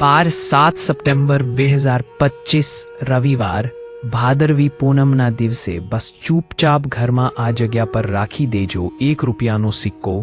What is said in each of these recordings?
બાર સાત સપ્ટેમ્બર બે હજાર પચીસ રવિવાર ભાદરવી પૂનમના દિવસે બસ ચૂપચાપ ઘરમાં આ જગ્યા પર રાખી દેજો એક રૂપિયાનો સિક્કો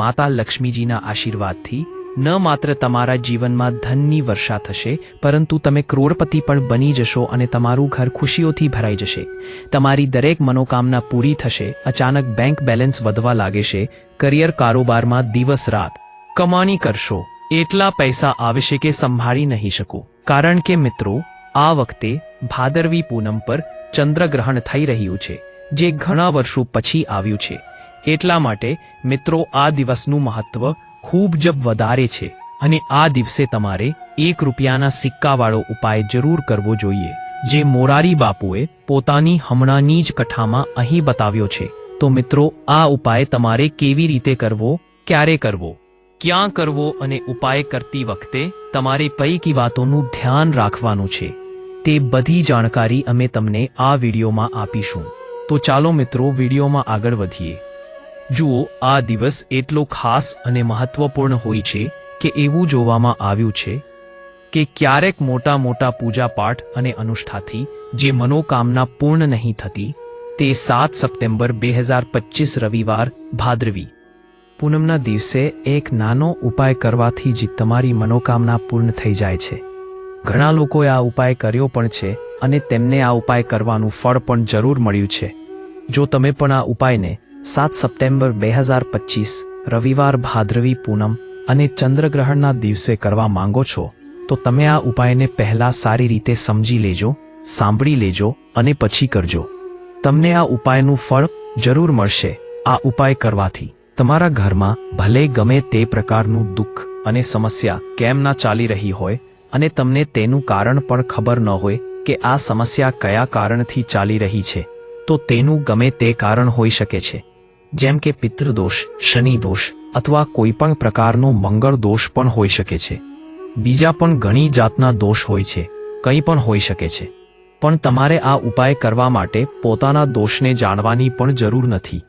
માતા લક્ષ્મીજીના આશીર્વાદથી. ન માત્ર તમારા જીવનમાં ધનની વર્ષા થશે, પરંતુ તમે કરોડપતિ પણ બની જશો અને તમારું ઘર ખુશીઓથી ભરાઈ જશે. તમારી દરેક મનોકામના પૂરી થશે, અચાનક બેંક બેલેન્સ વધવા લાગે છે, કરિયર કારોબારમાં દિવસ રાત કમાણી કરશો. એટલા પૈસા આવશે કે સંભાળી નહીં શકો. કારણ કે મિત્રો, આ વખતે ભાદરવી પૂનમ પર ચંદ્રગ્રહણ થઈ રહ્યું છે, જે ઘણા વર્ષો પછી આવ્યું છે. એટલા માટે મિત્રો, આ દિવસનું મહત્વ ખૂબ જ વધારે છે અને આ દિવસે તમારે એક રૂપિયાના સિક્કાવાળો ઉપાય જરૂર કરવો જોઈએ, જે મોરારી બાપુએ પોતાની હમણાંની જ કથામાં અહીં બતાવ્યો છે. તો મિત્રો, આ ઉપાય તમારે કેવી રીતે કરવો, ક્યારે કરવો? ક્યાં કરવો અને ઉપાય કરતી વખતે તમારે પૈકી વાતોનું ધ્યાન રાખવાનું છે. તે બધી જાણકારી અમે તમને આ વિડીયોમાં આપીશું. તો ચાલો મિત્રો વિડીયોમાં આગળ વધીએ. જુઓ, આ દિવસ એટલો ખાસ અને મહત્વપૂર્ણ હોય છે કે એવું જોવામાં આવ્યું છે કે ક્યારેક મોટા મોટા પૂજા પાઠ અને અનુષ્ઠાથી જે મનોકામના પૂર્ણ નહીં થતી, તે સાત સપ્ટેમ્બર બે હજાર રવિવાર ભાદ્રવી પૂનમના દિવસે એક નાનો ઉપાય કરવાથી જ તમારી મનોકામના પૂર્ણ થઈ જાય છે. ઘણા લોકોએ આ ઉપાય કર્યો પણ છે અને તેમને આ ઉપાય કરવાનું ફળ પણ જરૂર મળ્યું છે. જો તમે પણ આ ઉપાયને સાત સપ્ટેમ્બર બે હજાર પચીસ, રવિવાર ભાદ્રવી પૂનમ અને ચંદ્રગ્રહણના દિવસે કરવા માંગો છો, તો તમે આ ઉપાયને પહેલા સારી રીતે સમજી લેજો, સાંભળી લેજો અને પછી કરજો. તમને આ ઉપાયનું ફળ જરૂર મળશે, આ ઉપાય કરવાથી. તમારા ઘરમાં ભલે ગમે તે પ્રકારનું દુઃખ અને સમસ્યા કેમ ના ચાલી રહી હોય અને તમને તેનું કારણ પણ ખબર ન હોય કે આ સમસ્યા કયા કારણથી ચાલી રહી છે, તો તેનું ગમે તે કારણ હોઈ શકે છે. જેમ કે પિતૃદોષ શનિ દોષ અથવા કોઈ પણ પ્રકારનો મંગળ દોષ પણ હોઈ શકે છે. બીજા પણ ઘણી જાતના દોષ હોય છે, કંઈ પણ હોઈ શકે છે. પણ તમારે આ ઉપાય કરવા માટે પોતાના દોષને જાણવાની પણ જરૂર નથી.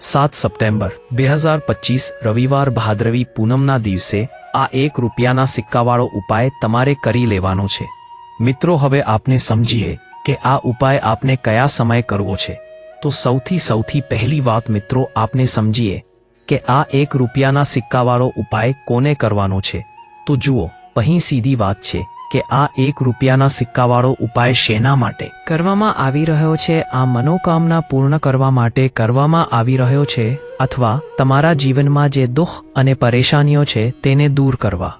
સાત સપ્ટેમ્બર, બે હજાર પચીસ, રવિવાર ભાદ્રવી પૂનમના દિવસે, આ એક રૂપિયાના સિક્કાવાળો ઉપાય તમારે કરી લેવાનો છે. મિત્રો, હવે આપને સમજીએ કે આ ઉપાય આપને કયા સમયે કરવો છે. તો સૌથી સૌથી પહેલી વાત મિત્રો, આપને સમજીએ કે આ એક રૂપિયાના સિક્કાવાળો ઉપાય કોને કરવાનો છે. તો જુઓ, અહીં સીધી વાત છે. કે આ એક રૂપિયાના સિક્કાવાળો ઉપાય શેના માટે? કરવામાં આવી રહ્યો છે, આ મનોકામના પૂર્ણ કરવા માટે કરવામાં આવી રહ્યો છે, અથવા તમારા જીવનમાં જે દુઃખ અને પરેશાનીઓ છે તેને દૂર કરવા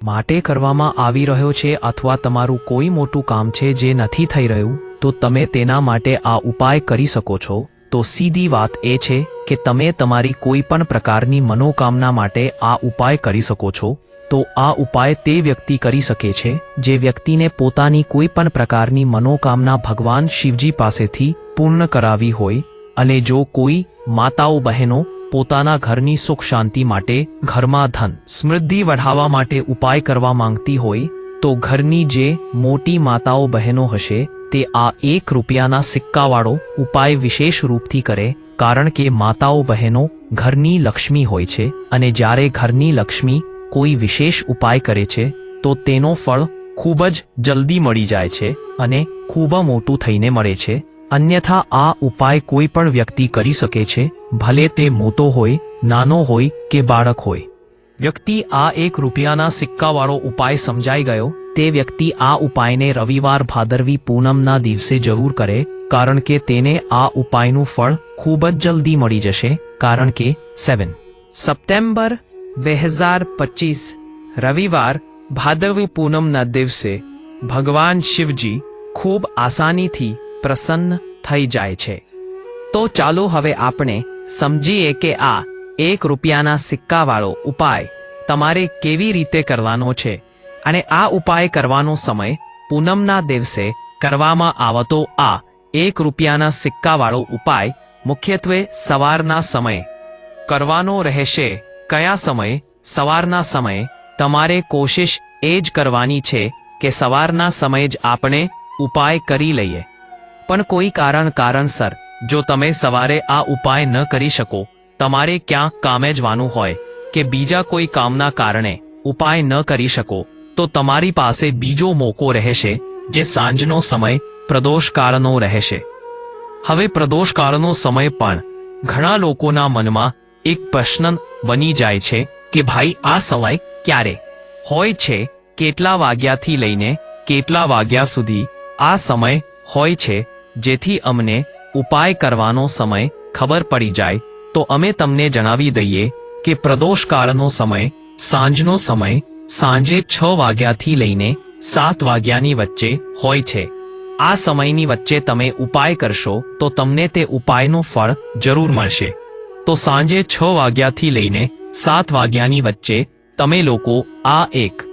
માટે કરવામાં આવી રહ્યો છે અથવા તમારું કોઈ મોટું કામ છે જે નથી થઈ રહ્યું, તો તમે તેના માટે આ ઉપાય કરી શકો છો. તો સીધી વાત એ છે કે તમે તમારી કોઈ પણ પ્રકારની મનોકામના માટે આ ઉપાય કરી શકો છો. તો આ ઉપાય તે વ્યક્તિ કરી શકે છે, જે વ્યક્તિને પોતાની કોઈ પણ પ્રકારની મનોકામના ભગવાન શિવજી પાસેથી પૂર્ણ કરાવી હોય, અને જો કોઈ માતાઓ બહેનો પોતાના ઘરની સુખ શાંતિ માટે ઘરમાં ધન સમૃદ્ધિ વઢાવવા માટે ઉપાય કરવા માંગતી હોય, તો ઘરની જે મોટી માતાઓ બહેનો હશે, તે આ એક રૂપિયાના સિક્કાવાળો ઉપાય વિશેષ રૂપથી કરે, કારણ કે માતાઓ બહેનો ઘરની લક્ષ્મી હોય છે, અને જ્યારે ઘરની લક્ષ્મી કોઈ વિશેષ ઉપાય કરે છે, તો તેનો ફળ ખૂબ જ જલ્દી મળી જાય છે અને ખૂબ મોટું થઈને મળે છે. અન્યથા આ ઉપાય કોઈ પણ વ્યક્તિ કરી શકે છે, ભલે તે મોટો હોય, નાનો હોય કે બાળક હોય. વ્યક્તિ આ એક રૂપિયાના સિક્કાવાળો ઉપાય સમજાઈ ગયો, તે વ્યક્તિ આ ઉપાયને રવિવાર ભાદરવી પૂનમના દિવસે જરૂર કરે, કારણ કે તેને આ ઉપાયનું ફળ ખૂબ જ જલ્દી મળી જશે, કારણ કે સેવન. સપ્ટેમ્બર બે હજાર પચીસ રવિવાર ભાદરવી પૂનમના દિવસે ભગવાન શિવજી ખૂબ આસાનીથી પ્રસન્ન થઈ જાય છે. તો ચાલો હવે આપણે સમજીએ કે આ એક રૂપિયાના સિક્કાવાળો ઉપાય તમારે કેવી રીતે કરવાનો છે અને આ ઉપાય કરવાનો સમય પૂનમના દિવસે કરવામાં આવતો આ એક રૂપિયાના સિક્કાવાળો ઉપાય મુખ્યત્વે સવારના સમયે કરવાનો રહેશે. કયા સમયે? સવારના સમયે? તમારે કોશિશ એ જ કરવાની છે કે સવારના સમયે જ આપણે ઉપાય કરી લઈએ. પણ કોઈ કારણ કારણસર, જો તમે સવારે આ ઉપાય ન કરી શકો, તમારે ક્યાંક કામે જવાનું હોય કે બીજા કોઈ કામના કારણે ઉપાય ન કરી શકો, તો તમારી પાસે બીજો મોકો રહેશે જે સાંજનો સમય પ્રદોષકાળનો રહેશે. હવે પ્રદોષકાળનો સમય પણ ઘણા લોકોના મનમાં એક પ્રશ્ન બની જાય છે કે ભાઈ, આ સમય ક્યારે? હોય છે કેટલા વાગ્યાથી લઈને કેટલા વાગ્યા સુધી? આ સમય હોય છે જેથી અમને ઉપાય કરવાનો સમય ખબર પડી જાય. તો અમે તમને જણાવી દઈએ કે પ્રદોષકાળનો સમય, સાંજનો સમય, સાંજે છ વાગ્યાથી લઈને સાત વાગ્યાની વચ્ચે હોય છે. આ સમયની વચ્ચે તમે ઉપાય કરશો તો તમને તે ઉપાયનું ફળ જરૂર મળશે. તો સાંજે છ વાગ્યાથી લઈને સાત વાગ્યાની વચ્ચે તમે લોકો આ એક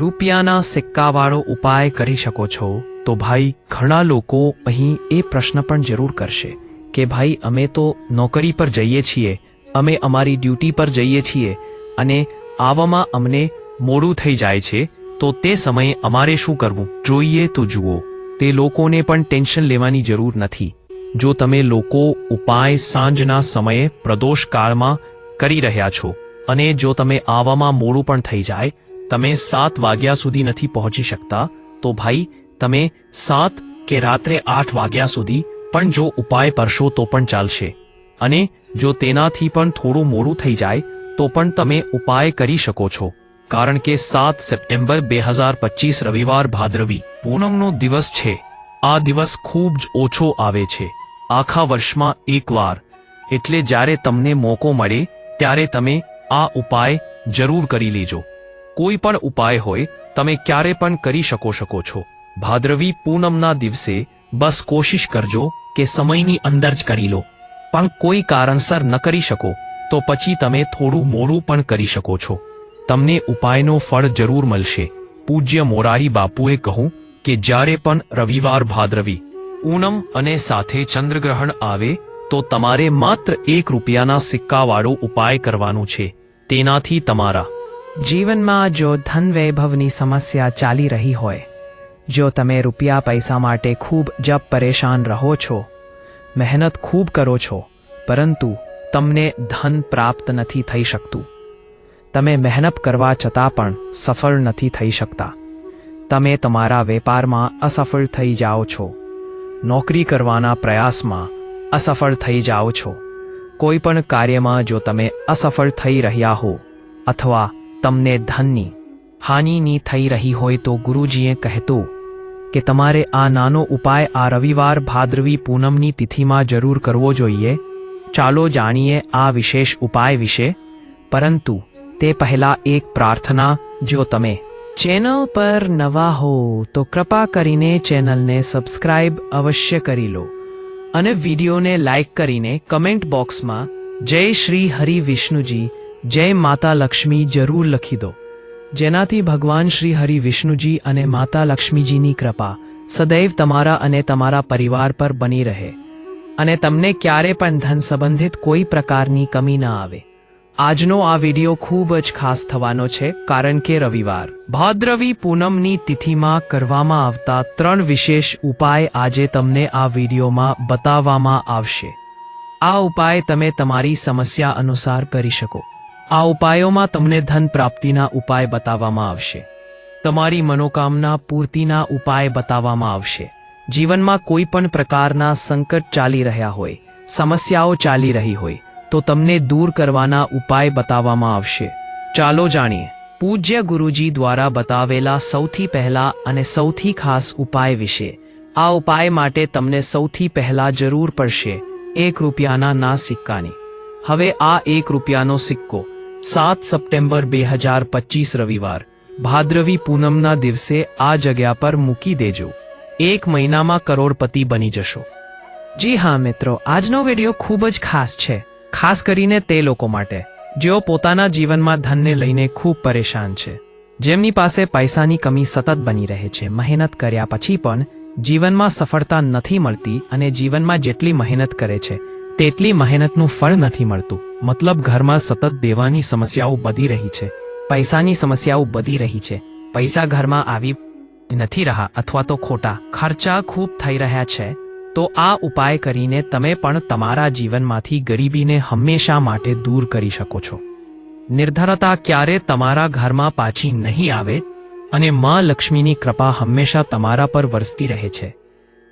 રૂપિયાના સિક્કાવાળો ઉપાય કરી શકો છો. તો ભાઈ, ઘણા લોકો અહીં એ પ્રશ્ન પણ જરૂર કરશે કે ભાઈ, અમે તો નોકરી પર જઈએ છીએ, અમે અમારી ડ્યુટી પર જઈએ છીએ અને આવવામાં અમને મોડું થઈ જાય છે, તો તે સમયે અમારે શું કરવું? જોઈએ તો જુઓ, તે લોકોને પણ ટેન્શન લેવાની જરૂર નથી. જો તમે લોકો ઉપાય સાંજના સમયે પ્રદોષકાળમાં કરી રહ્યા છો અને જો તમે આવવામાં મોડું પણ થઈ જાય, તમે સાત વાગ્યા સુધી નથી પહોંચી શકતા, તો ભાઈ, તમે સાત કે રાત્રે આઠ વાગ્યા સુધી પણ જો ઉપાય કરશો તો પણ ચાલશે. અને જો તેનાથી પણ થોડું મોડું થઈ જાય, તો પણ તમે ઉપાય કરી શકો છો. કારણ કે સાત સપ્ટેમ્બર બે હજાર પચીસ રવિવાર ભાદ્રવી પૂનમનો દિવસ છે. આ દિવસ ખૂબ જ ઓછો આવે છે. આખા વર્ષમાં એકવાર. એટલે જ્યારે તમને મોકો મળે, ત્યારે તમે આ ઉપાય જરૂર કરી લેજો. કોઈ પણ ઉપાય હોય, તમે ક્યારે પણ કરી શકો શકો છો. ભાદ્રવી પૂનમના દિવસે બસ કોશિશ કરજો કે સમયની અંદર જ કરી લો. પણ કોઈ કારણસર ન કરી શકો, તો પછી તમે થોડું મોડું પણ કરી શકો છો. તમને ઉપાયનો ફળ જરૂર મળશે. પૂજ્ય મોરારી બાપુએ કહું કે જ્યારે પણ રવિવાર ભાદ્રવી પૂનમ અને સાથે ચંદ્રગ્રહણ આવે, તો તમારે માત્ર એક રૂપિયાના સિક્કાવાળો ઉપાય કરવાનો છે, તેનાથી તમારા જીવનમાં જો ધન વૈભવની સમસ્યા ચાલી રહી હોય, જો તમે રૂપિયા પૈસા માટે ખૂબ જપ પરેશાન રહો છો, મહેનત ખૂબ કરો છો, પરંતુ તમને ધન પ્રાપ્ત નથી થઈ શકતું. તમે મહેનત કરવા છતાં પણ સફળ નથી થઈ શકતા. તમે તમારા વેપારમાં અસફળ થઈ જાઓ છો. નોકરી કરવાના પ્રયાસમાં અસફળ થઈ જાઓ છો. કોઈ પણ કાર્યમાં જો તમે અસફળ થઈ રહ્યા હો અથવા તમને ધનની, હાનિની થઈ રહી હોય તો ગુરુજીએ કહેતું કે તમારે આ નાનો ઉપાય આ રવિવાર ભાદ્રવી પૂનમની તિથિમાં જરૂર કરવો જોઈએ. ચાલો જાણીએ આ વિશેષ ઉપાય વિશે. પરંતુ તે પહેલાં એક પ્રાર્થના, જો તમે ચેનલ પર નવા હો તો કૃપા કરીને ચેનલને સબસ્ક્રાઇબ અવશ્ય કરી લો અને વિડીયોને લાઇક કરીને કમેન્ટ બોક્સમાં જય શ્રી હરિ વિષ્ણુજી, જય માતા લક્ષ્મી જરૂર લખી દો. જેનાથી ભગવાન શ્રી હરિ વિષ્ણુજી અને માતા લક્ષ્મીજીની કૃપા સદૈવ તમારા અને તમારા પરિવાર પર બની રહે અને તમને ક્યારે પણ ધન સંબંધિત કોઈ પ્રકારની કમી ન આવે. આજનો આ વિડિયો ખૂબ જ ખાસ થવાનો છે, કારણ કે રવિવાર. ભાદ્રવી પૂનમની તિથિમાં કરવામાં આવતા ત્રણ વિશેષ ઉપાય આજે તમને આ વિડીયોમાં બતાવવામાં આવશે. આ ઉપાય તમે તમારી સમસ્યા અનુસાર કરી શકો. આ ઉપાયોમાં તમને ધન પ્રાપ્તિના ઉપાય બતાવવામાં આવશે. તમારી મનોકામના પૂર્તિના ઉપાય બતાવવામાં આવશે. જીવનમાં કોઈ પણ પ્રકારના સંકટ ચાલી રહ્યા હોય, સમસ્યાઓ ચાલી રહી હોય તો તમને દૂર કરવાના ઉપાય બતાવવામાં આવશે. ચાલો જાણીએ. પૂજ્ય ગુરુજી દ્વારા બતાવેલા સૌથી પહેલા અને સૌથી ખાસ ઉપાય વિશે. આ ઉપાય માટે તમને સૌથી પહેલા જરૂર પડશે એક રૂપિયાના ના સિક્કાની. હવે આ એક રૂપિયાનો સિક્કો. સાત સપ્ટેમ્બર બે હજાર પચીસ રવિવાર. ભાદ્રવી પૂનમના દિવસે આ જગ્યા પર મૂકી દેજો. એક મહિનામાં કરોડપતિ બની જશો. જી હા મિત્રો, આજનો વીડિયો ખૂબ જ ખાસ છે. ખાસ કરીને તે લોકો માટે, જેઓ પોતાના જીવનમાં ધનને લઈને ખૂબ પરેશાન છે. જેમની પાસે પૈસાની કમી સતત બની રહે છે. મહેનત કર્યા પછી પણ, જીવનમાં સફળતા નથી મળતી અને જીવનમાં જેટલી મહેનત કરે છે, તેટલી મહેનતનું ફળ નથી મળતું. મતલબ ઘરમાં સતત દેવાની સમસ્યાઓ વધી રહી છે. પૈસાની સમસ્યાઓ વધી રહી છે. પૈસા ઘરમાં આવી નથી રહ્યા અથવા તો ખોટા ખર્ચા ખૂબ થઈ રહ્યા છે. તો આ ઉપાય કરીને તમે પણ તમારા જીવનમાંથી ગરીબીને હંમેશા માટે દૂર કરી શકો છો. નિર્ધરતા ક્યારે તમારા ઘરમાં પાછી નહીં આવે અને માં લક્ષ્મીની કૃપા હંમેશા તમારા પર વરસતી રહે છે.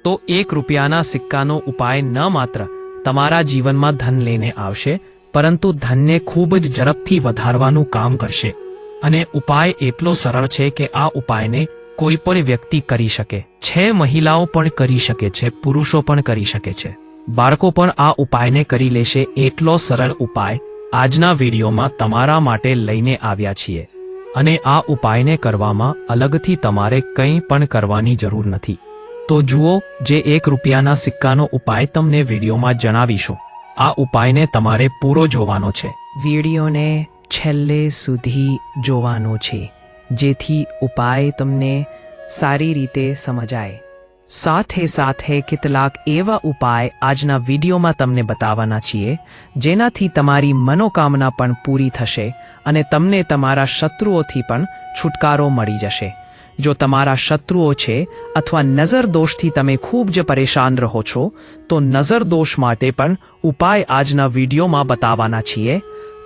તો એક રૂપિયાના સિક્કાનો ઉપાય ન માત્ર તમારા જીવનમાં ધન લઈને આવશે, પરંતુ ધનને ખૂબ જ ઝડપથી વધારવાનું કામ કરશે. અને ઉપાય એટલો સરળ છે કે આ ઉપાયને કોઈ પણ વ્યક્તિ કરી શકે. છે, મહિલાઓ પણ કરી શકે છે, પુરુષો પણ કરી શકે છે. બાળકો પણ આ ઉપાયને કરી લેશે એટલો સરળ ઉપાય આજના વિડીયોમાં તમારા માટે લઈને આવ્યા છીએ. અને આ ઉપાયને કરવામાં અલગથી તમારે કંઈ પણ કરવાની જરૂર નથી. તો જુઓ, જે એક રૂપિયાના સિક્કાનો ઉપાય તમને વિડીયોમાં જણાવીશું. આ ઉપાયને તમારે પૂરો જોવાનો છે. વિડીયોને છેલ્લે સુધી જોવાનો છે. જેથી ઉપાય તમને સારી રીતે સમજાય. સાથે સાથે કેટલાક એવા ઉપાય આજના વિડીયોમાં તમને બતાવવાના છીએ, જેનાથી તમારી મનોકામના પણ પૂરી થશે અને તમને તમારા શત્રુઓથી પણ છુટકારો મળી જશે. જો તમારા શત્રુઓ છે અથવા નજર દોષથી તમે ખૂબ જ પરેશાન રહો છો, તો નજર દોષ માટે પણ ઉપાય આજના વિડીયોમાં બતાવવાના છીએ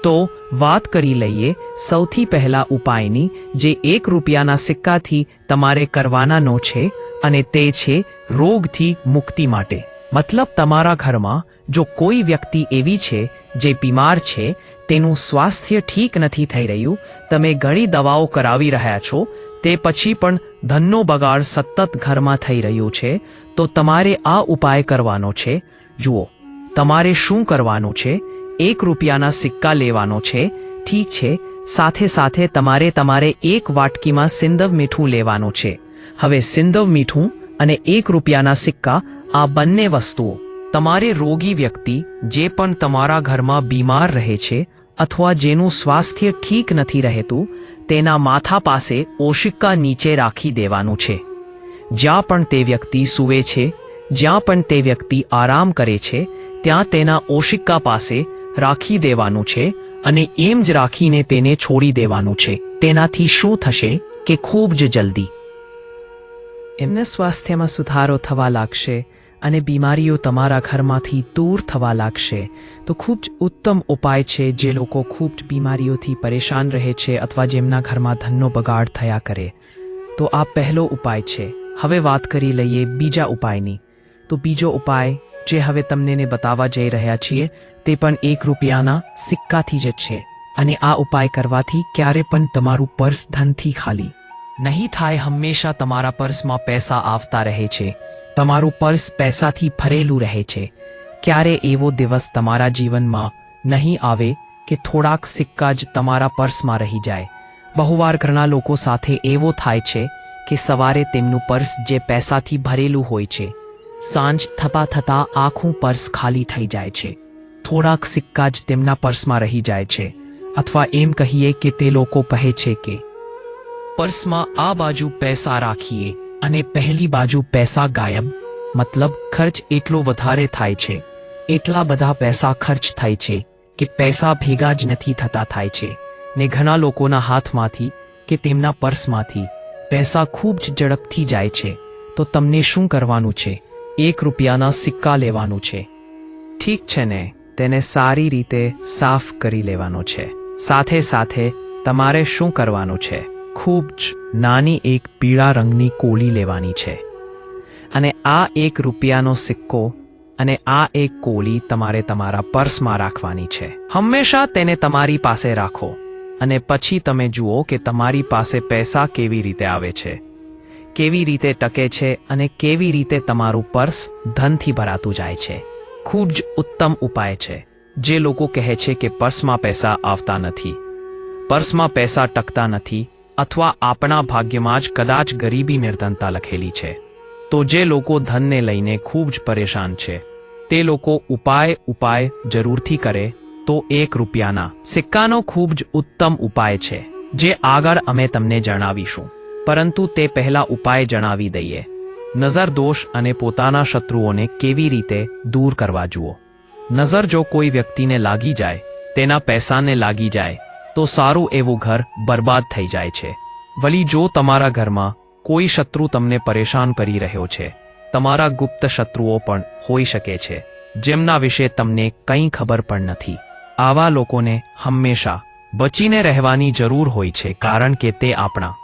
તો વાત કરી લઈએ સૌથી પહેલા ઉપાયની, જે એક રૂપિયાના સિક્કાથી તમારે કરવાનાનો છે અને તે છે રોગથી મુક્તિ માટે. મતલબ તમારા ઘરમાં જો કોઈ વ્યક્તિ એવી છે, જે બીમાર છે, તેનું સ્વાસ્થ્ય ઠીક નથી થઈ રહ્યું, તમે ઘણી દવાઓ કરાવી રહ્યા છો, તે પછી પણ ધનનો બગાડ સતત ઘરમાં થઈ રહ્યું છે, તો તમારે આ ઉપાય કરવાનો છે. જુઓ, તમારે શું કરવાનું છે? એક રૂપિયાના સિક્કા લેવાનો છે, ઠીક છે, સાથે સાથે તમારે તમારે એક વાટકીમાં સિંદવ મીઠું લેવાનું છે. હવે સિંદવ મીઠું અને એક રૂપિયાના સિક્કા, આ બંને વસ્તુઓ. તમારે રોગી વ્યક્તિ, જે પણ તમારા ઘરમાં બીમાર રહે છે, અથવા જેનું સ્વાસ્થ્ય ઠીક નથી રહેતું, તેના માથા પાસે ઓશિકા નીચે રાખી દેવાનું છે. જ્યાં પણ તે વ્યક્તિ સૂવે છે, જ્યાં પણ તે વ્યક્તિ આરામ કરે છે, ત્યાં તેના ઓશિકા પાસે રાખી દેવાનું છે અને એમ જ રાખીને તેને છોડી દેવાનું છે. તેનાથી શું થશે કે ખૂબ જ જલ્દી. એમને સ્વાસ્થ્યમાં સુધારો થવા લાગશે અને બીમારીઓ તમારા ઘરમાંથી દૂર થવા લાગશે. તો ખૂબ જ ઉત્તમ ઉપાય છે જે લોકો ખૂબ જ બીમારીઓથી પરેશાન રહે છે અથવા જેમના ઘરમાં ધનનો બગાડ થયા કરે. તો આ પહેલો ઉપાય છે. હવે વાત કરી લઈએ બીજા ઉપાયની. તો બીજો ઉપાય જે હવે તમને બતાવવા જઈ રહ્યા છીએ, તે પણ એક રૂપિયાના સિક્કાથી જ છે. અને આ ઉપાય કરવાથી ક્યારે પણ તમારું પર્સ ધનથી ખાલી. નહીં થાય, હંમેશા તમારા પર્સમાં પૈસા આવતા રહે છે. તમારું પર્સ પૈસાથી ભરેલું રહે છે. ક્યારે એવો દિવસ તમારા જીવનમાં નહીં આવે કે થોડાક સિક્કા જ તમારા પર્સમાં રહી જાય. બહુવાર ઘણા લોકો સાથે એવો થાય છે કે સવારે તેમનું પર્સ જે પૈસાથી ભરેલું હોય છે સાંજ થતા થતાં આખું પર્સ ખાલી થઈ જાય છે. થોડાક સિક્કા જ તેમના પર્સમાં રહી જાય છે. અથવા એમ કહીએ કે તે લોકો કહે છે કે, પર્સમાં આ બાજુ પૈસા રાખીએ અને પહેલી બાજુ પૈસા ગાયબ. મતલબ, ખર્ચ એટલો વધારે થાય છે. એટલા બધા પૈસા ખર્ચ થાય છે કે પૈસા ભેગા જ નથી થતા થાય છે. ને ઘણા લોકોના હાથમાંથી કે તેમના પર્સમાંથી પૈસા ખૂબ જ ઝડપથી જાય છે. તો તમને શું કરવાનું છે? એક રૂપિયાના સિક્કા લેવાનું છે. ઠીક છે ને, તેને સારી રીતે સાફ કરી લેવાનો છે. સાથે સાથે, તમારે શું કરવાનું છે? ખૂબ જ નાની એક પીળા રંગની કોળી લેવાની છે. અને આ એક રૂપિયાનો સિક્કો અને આ એક કોળી તમારે તમારા પર્સમાં રાખવાની છે. હંમેશા તેને તમારી પાસે રાખો. અને પછી તમે જુઓ કે તમારી પાસે પૈસા કેવી રીતે આવે છે. કેવી રીતે ટકે છે અને કેવી રીતે તમારું પર્સ ધનથી ભરાતું જાય છે? ખૂબ જ ઉત્તમ ઉપાય છે. જે લોકો કહે છે કે પર્સમાં પૈસા આવતા નથી. પર્સમાં પૈસા ટકતા નથી અથવા આપણા ભાગ્યમાં જ કદાચ ગરીબી નિર્ધનતા લખેલી છે. તો જે લોકો ધનને લઈને ખૂબ જ પરેશાન છે, તે લોકો ઉપાય ઉપાય જરૂરથી કરે તો એક રૂપિયાના સિક્કાનો ખૂબ જ ઉત્તમ ઉપાય છે, જે આગળ અમે તમને જણાવીશું. પરંતુ તે પહેલા ઉપાય જણાવી દઈએ. નજર દોષ અને પોતાના શત્રુઓને કેવી રીતે દૂર કરવા જુઓ. નજર જો કોઈ વ્યક્તિને લાગી જાય, તેના પૈસાને લાગી જાય, તો સારું એવું ઘર બરબાદ થઈ જાય છે. વળી જો તમારા ઘરમાં કોઈ શત્રુ તમને પરેશાન કરી રહ્યો છે, તમારા ગુપ્ત શત્રુઓ પણ હોઈ શકે છે, જેમના વિશે તમને કંઈ ખબર પણ નથી. આવા લોકોને હંમેશા બચીને રહેવાની જરૂર હોય છે કારણ કે તે આપણા